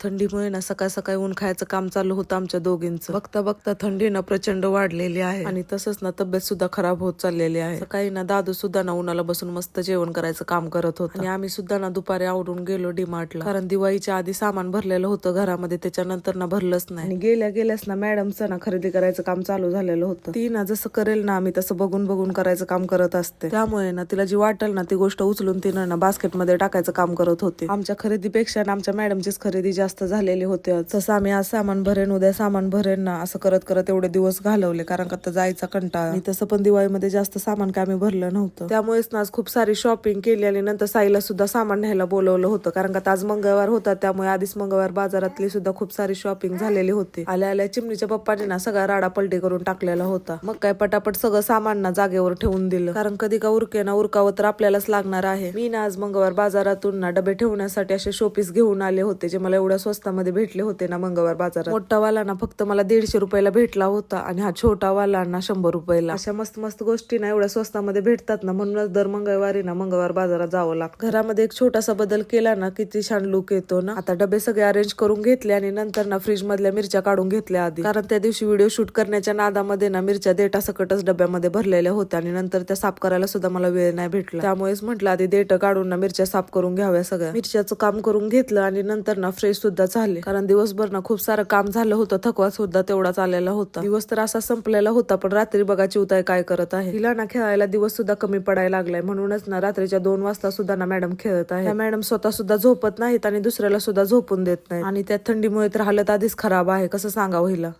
थंडीमुळे ना सकाळ सकाळी ऊन खायचं काम चालू होतं आमच्या दोघींचं. बघता बघता थंडी ना प्रचंड वाढलेली आहे. आणि तसंच ना तब्येत सुद्धा खराब होत चाललेली आहे. सकाळी ना दादू सुद्धा ना उन्हाला बसून मस्त जेवण करायचं काम करत होतं. आणि आम्ही सुद्धा ना दुपारी आवडून गेलो डीमार्टला. कारण दिवाळीच्या आधी सामान भरलेलं होतं घरामध्ये त्याच्यानंतर ना भरलंच नाही. आणि गेल्या गेल्यास ना मॅडमचं ना खरेदी करायचं काम चालू झालेलं होतं. ती ना जसं करेल ना आम्ही तसं बघून बघून करायचं काम करत असते. त्यामुळे ना तिला जी वाटेल ना ती गोष्ट उचलून तिनं ना बास्केटमध्ये टाकायचं काम करत होते. आमच्या खरेदीपेक्षा ना आमच्या मॅडमचीच खरेदी जास्त जास्त झालेले होते. तसं आम्ही आज सामान भरेन उद्या सामान भरेन ना असं करत करत एवढे दिवस घालवले. कारण का जायचा कंटाळा. आणि तसं पण दिवाळीमध्ये जास्त सामान काय आम्ही भरलं नव्हतं. त्यामुळेच ना आज खूप सारी शॉपिंग केली आणि नंतर साईला सुद्धा सामान न्यायला बोलवलं होतं. कारण का आज मंगळवार होता त्यामुळे आधीच मंगळवार बाजारातली सुद्धा खूप सारी शॉपिंग झालेली होती. आल्या आल्या चिमणीच्या पप्पाने ना सगळा राडा पलटी करून टाकलेला होता. मग काय पटापट सगळं सामान ना जागेवर ठेवून दिलं. कारण कधी का उरके ना उरकावं तर आपल्यालाच लागणार आहे. मी ना आज मंगळवार बाजारातून ना डबे ठेवण्यासाठी असे शोपीस घेऊन आले होते जे मला एवढ्या स्वस्तामध्ये भेटले होते ना मंगळवार बाजारात. मोठा वाला ना फक्त मला दीडशे रुपयाला भेटला होता आणि हा छोटा वाला ना शंभर रुपयाला. अशा मस्त मस्त गोष्टी ना एवढ्या स्वस्तामध्ये भेटतात ना म्हणूनच दर मंगळवारी ना मंगळवार बाजारात जावं लागतं. घरामध्ये एक छोटासा बदल केला ना किती छान लुक येतो ना. आता डबे सगळे अरेंज करून घेतले आणि नंतर ना फ्रीज मधल्या मिरच्या काढून घेतल्या आधी. कारण त्या दिवशी व्हिडिओ शूट करण्याच्या नादामध्ये ना मिरच्या देटा सकटच डब्यामध्ये भरलेल्या होत्या आणि नंतर त्या साफ करायला सुद्धा मला वेळ नाही भेटला. त्यामुळेच म्हटलं आधी देठ काढून ना मिरच्या साफ करून घ्याव्या सगळ्या. मिरच्याचं काम करून घेतलं आणि नंतर ना फ्रेश सुद्धा झाले. कारण दिवसभर ना खूप सारं काम झालं होतं. थकवा सुद्धा तेवढाच आलेला होता. दिवस तर असा संपलेला होता पण रात्री बघाची उताय काय करत आहे? तिला ना खेळायला दिवस सुद्धा कमी पडायला लागलाय. म्हणूनच ना रात्रीच्या दोन वाजता सुद्धा ना मॅडम खेळत आहे त्या मॅडम स्वतः सुद्धा झोपत नाहीत आणि दुसऱ्याला सुद्धा झोपून देत नाही आणि त्या थंडीमुळे तर हालत आधीच खराब आहे. कसं सांगावं हिला?